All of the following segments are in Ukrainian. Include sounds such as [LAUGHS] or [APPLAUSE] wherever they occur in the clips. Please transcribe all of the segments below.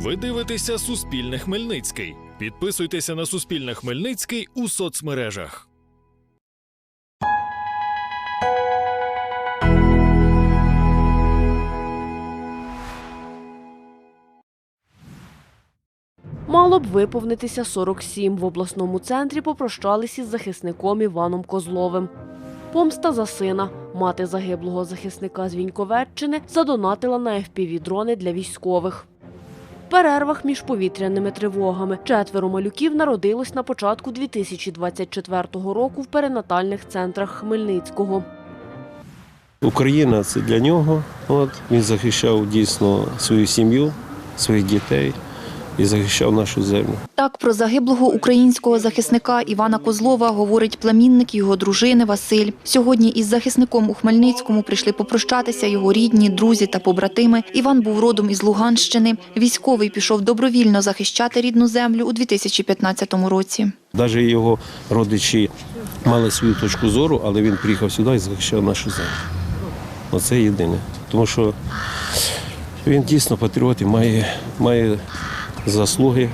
Ви дивитеся Суспільне Хмельницький. Підписуйтеся на Суспільне Хмельницький у соцмережах. Мало б виповнитися 47. В обласному центрі попрощались із захисником Іваном Козловим. Помста за сина. Мати загиблого захисника з Віньковеччини задонатила на FPV-дрони для військових. Перервах між повітряними тривогами четверо малюків народилось на початку 2024 року в перинатальних центрах Хмельницького. Україна це для нього. От він захищав дійсно свою сім'ю, своїх дітей і захищав нашу землю. Так про загиблого українського захисника Івана Козлова говорить племінник його дружини Василь. Сьогодні із захисником у Хмельницькому прийшли попрощатися його рідні, друзі та побратими. Іван був родом із Луганщини. Військовий пішов добровільно захищати рідну землю у 2015 році. Навіть його родичі мали свою точку зору, але він приїхав сюди і захищав нашу землю. Оце єдине. Тому що він дійсно патріот і має, має заслуги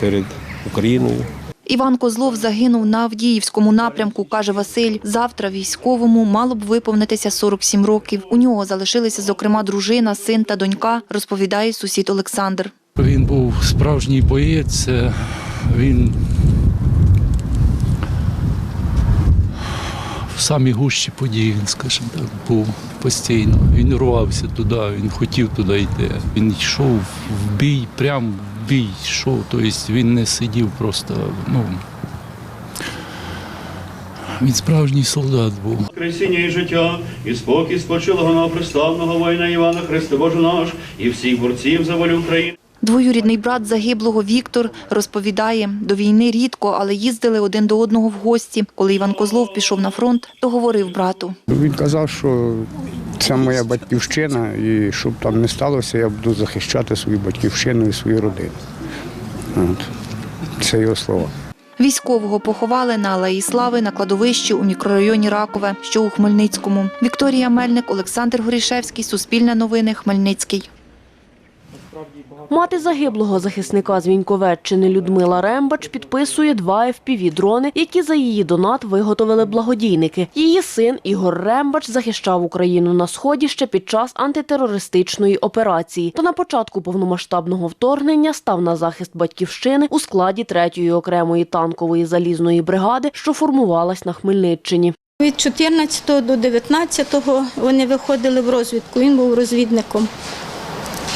перед Україною. Іван Козлов загинув на Авдіївському напрямку, каже Василь. Завтра військовому мало б виповнитися 47 років. У нього залишилися, зокрема, дружина, син та донька, розповідає сусід Олександр. Він був справжній боєць. е, Він в самій гущі подій, він, скажімо так, був постійно. Він рвався туди, він хотів туди йти. Він йшов в бій, прям в бій йшов. Тобто він не сидів просто. Ну, він справжній солдат був. Воскресіння і життя, і спокій спочилого новоприславного воїна Івана Христе Боже наш, і всіх борців за волю України. Двоюрідний брат загиблого Віктор розповідає, до війни рідко, але їздили один до одного в гості. Коли Іван Козлов пішов на фронт, то говорив брату. Він казав, що це моя батьківщина, і щоб там не сталося, я буду захищати свою батьківщину і свою родину. От. Це його слова. Військового поховали на Алеї Слави на кладовищі у мікрорайоні Ракове, що у Хмельницькому. Вікторія Мельник, Олександр Горішевський, Суспільне новини, Хмельницький. Мати загиблого захисника з Віньковеччини Людмила Рембач підписує два FPV-дрони, які за її донат виготовили благодійники. Її син Ігор Рембач захищав Україну на сході ще під час антитерористичної операції. Та на початку повномасштабного вторгнення став на захист батьківщини у складі 3-ї окремої танкової залізної бригади, що формувалась на Хмельниччині. Від 14 до 19 вони виходили в розвідку, він був розвідником.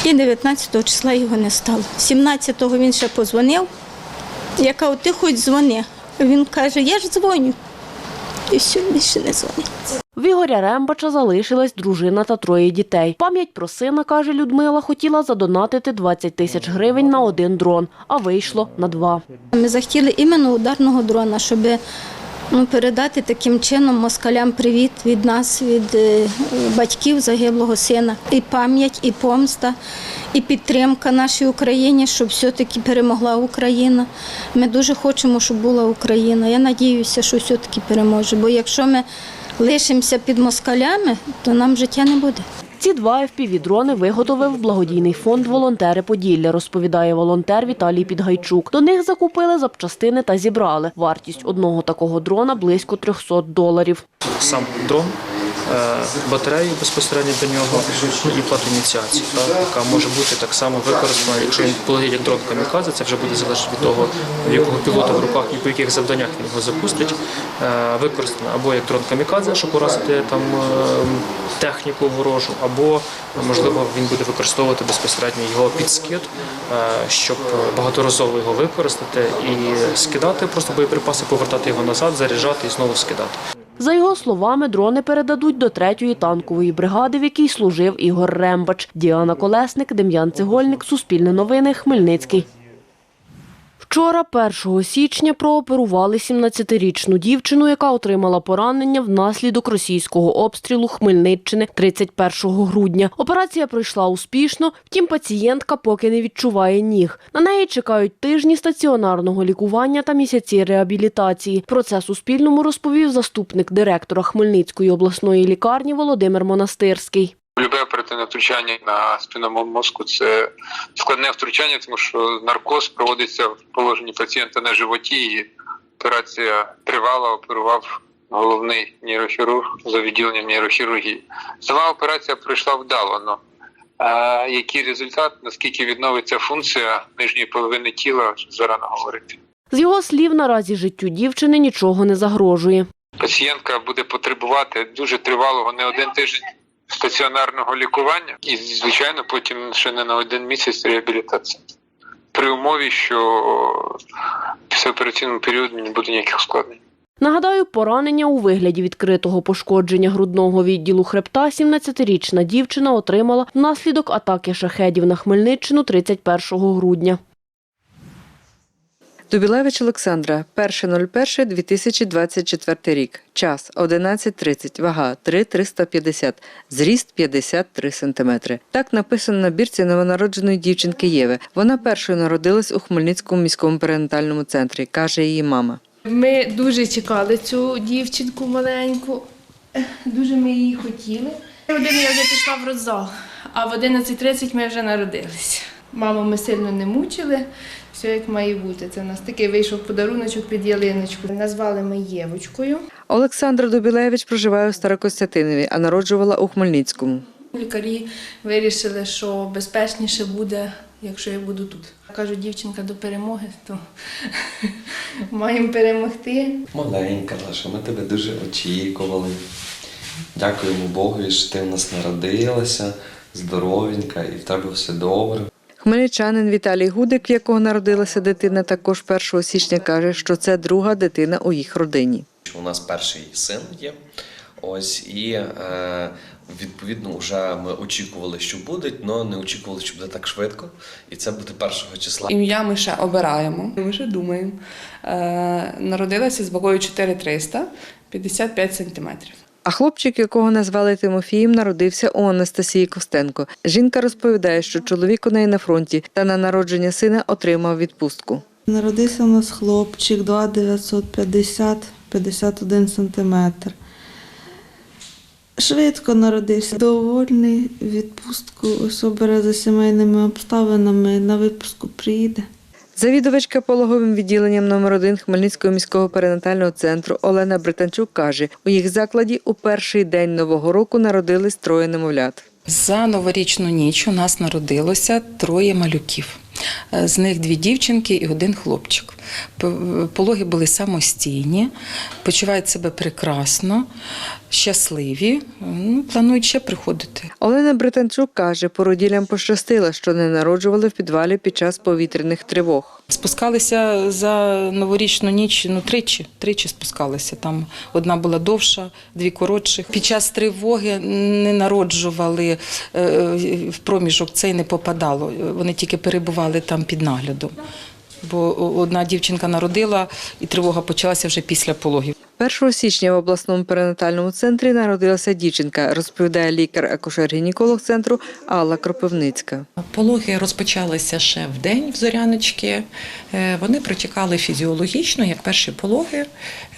І 19 числа його не стало. 17-го він ще позвонив. Я кажу, ти хоч дзвони. Він каже, я ж дзвоню. І все, більше не дзвонить. В Ігоря Рембача залишилась дружина та троє дітей. Пам'ять про сина, каже Людмила, хотіла задонатити 20 тисяч гривень на один дрон, а вийшло на два. Ми захотіли іменно ударного дрона, щоб ну, передати таким чином москалям привіт від нас, від е, батьків загиблого сина. І пам'ять, і помста, і підтримка нашій Україні, щоб все-таки перемогла Україна. Ми дуже хочемо, щоб була Україна. Я надіюся, що все-таки переможе. Бо якщо ми лишимося під москалями, то нам життя не буде. Ці два FPV-дрони виготовив благодійний фонд «Волонтери Поділля», розповідає волонтер Віталій Підгайчук. До них закупили запчастини та зібрали. Вартість одного такого дрона близько 300 доларів. сам дрон, батарею безпосередньо до нього і плату ініціації, та, яка може бути так само використана, якщо він полетить як дрон камікадзе, це вже буде залежати від того, в якого пілота в руках і по яких завданнях він його запустить. Е, Використана або як дрон камікадзе, щоб уразити там е, техніку ворожу, або можливо він буде використовувати безпосередньо його підскид, е, щоб багаторазово його використати і скидати просто боєприпаси, повертати його назад, заряджати і знову скидати. За його словами, дрони передадуть до 3-ї танкової бригади, в якій служив Ігор Рембач. Діана Колесник, Дем'ян Цегольник, Суспільне новини, Хмельницький. Вчора, 1 січня, прооперували 17-річну дівчину, яка отримала поранення внаслідок російського обстрілу Хмельниччини 31 грудня. Операція пройшла успішно, втім пацієнтка поки не відчуває ніг. На неї чекають тижні стаціонарного лікування та місяці реабілітації. Про це Суспільному розповів заступник директора Хмельницької обласної лікарні Володимир Монастирський. Любе оперативне втручання на спинному мозку це складне втручання, тому що наркоз проводиться в положенні пацієнта на животі, і операція тривала, оперував головний нейрохірург за відділенням нейрохірургії. Сама операція пройшла вдало. Но, а який результат, наскільки відновиться функція нижньої половини тіла, зарано говорити. З його слів, наразі життю дівчини нічого не загрожує. Пацієнтка буде потребувати дуже тривалого не один тиждень стаціонарного лікування і, звичайно, потім ще не на один місяць реабілітації. При умові, що після операційного періоду не буде ніяких ускладнень. Нагадаю, поранення у вигляді відкритого пошкодження грудного відділу хребта 17-річна дівчина отримала внаслідок атаки шахедів на Хмельниччину 31 грудня. Дубілевич Олександра, 1.01.2024 рік. Час 11.30, вага 3,350, зріст 53 см. Так написано на бірці новонародженої дівчинки Єви. Вона першою народилась у Хмельницькому міському перинатальному центрі, каже її мама. Ми дуже чекали цю дівчинку маленьку, дуже ми її хотіли. Годину я вже пішла в родзал, а в 11.30 ми вже народилися. Маму ми сильно не мучили, все як має бути. Це у нас такий вийшов подаруночок під ялиночку. Назвали ми Євочкою. Олександра Дубілевич проживає у Старокостянтинові, а народжувала у Хмельницькому. Лікарі вирішили, що безпечніше буде, якщо я буду тут. Кажуть, дівчинка до перемоги, то [LAUGHS] маємо перемогти. Маленька наша, ми тебе дуже очікували. Дякуємо Богу, що ти в нас народилася, здоровенька і в тебе все добре. Хмельничанин Віталій Гудик, в якого народилася дитина, також 1 січня каже, що це друга дитина у їх родині. У нас перший син є. Ось і е, відповідно вже ми очікували, що буде, але не очікували, що буде так швидко. І це буде першого числа. Ім'я ми ще обираємо. Ми ще думаємо. Е, народилася з вагою 4300, 55 сантиметрів. А хлопчик, якого назвали Тимофієм, народився у Анастасії Костенко. Жінка розповідає, що чоловік у неї на фронті та на народження сина отримав відпустку. Народився у нас хлопчик 2,950, 51 сантиметр. Швидко народився, довольний відпустку, обере за сімейними обставинами, на випуску приїде. Завідувачка пологовим відділенням номер 1 Хмельницького міського перинатального центру Олена Британчук каже, у їх закладі у перший день нового року народились троє немовлят. За новорічну ніч у нас народилося троє малюків. Е, З них дві дівчинки і один хлопчик. Пологи були самостійні, почувають себе прекрасно, щасливі. Ну, планують ще приходити. Олена Британчук каже, породілям пощастило, що не народжували в підвалі під час повітряних тривог. Спускалися за новорічну ніч, ну тричі, тричі спускалися. Там одна була довша, дві коротших. Під час тривоги не народжували е, в проміжок, цей не попадало. Вони тільки перебували там під наглядом. Бо одна дівчинка народила, і тривога почалася вже після пологів. 1 січня в обласному перинатальному центрі народилася дівчинка, розповідає лікар-акушер-гінеколог центру Алла Кропивницька. Пологи розпочалися ще в день в зоряночки. Е, Вони протікали фізіологічно, як перші пологи.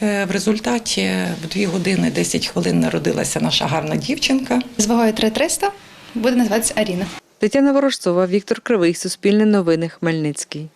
Е, В результаті в 2 години 10 хвилин народилася наша гарна дівчинка. З вагою 3300 буде називатися Аріна. Тетяна Ворожцова, Віктор Кривий, Суспільне новини, Хмельницький.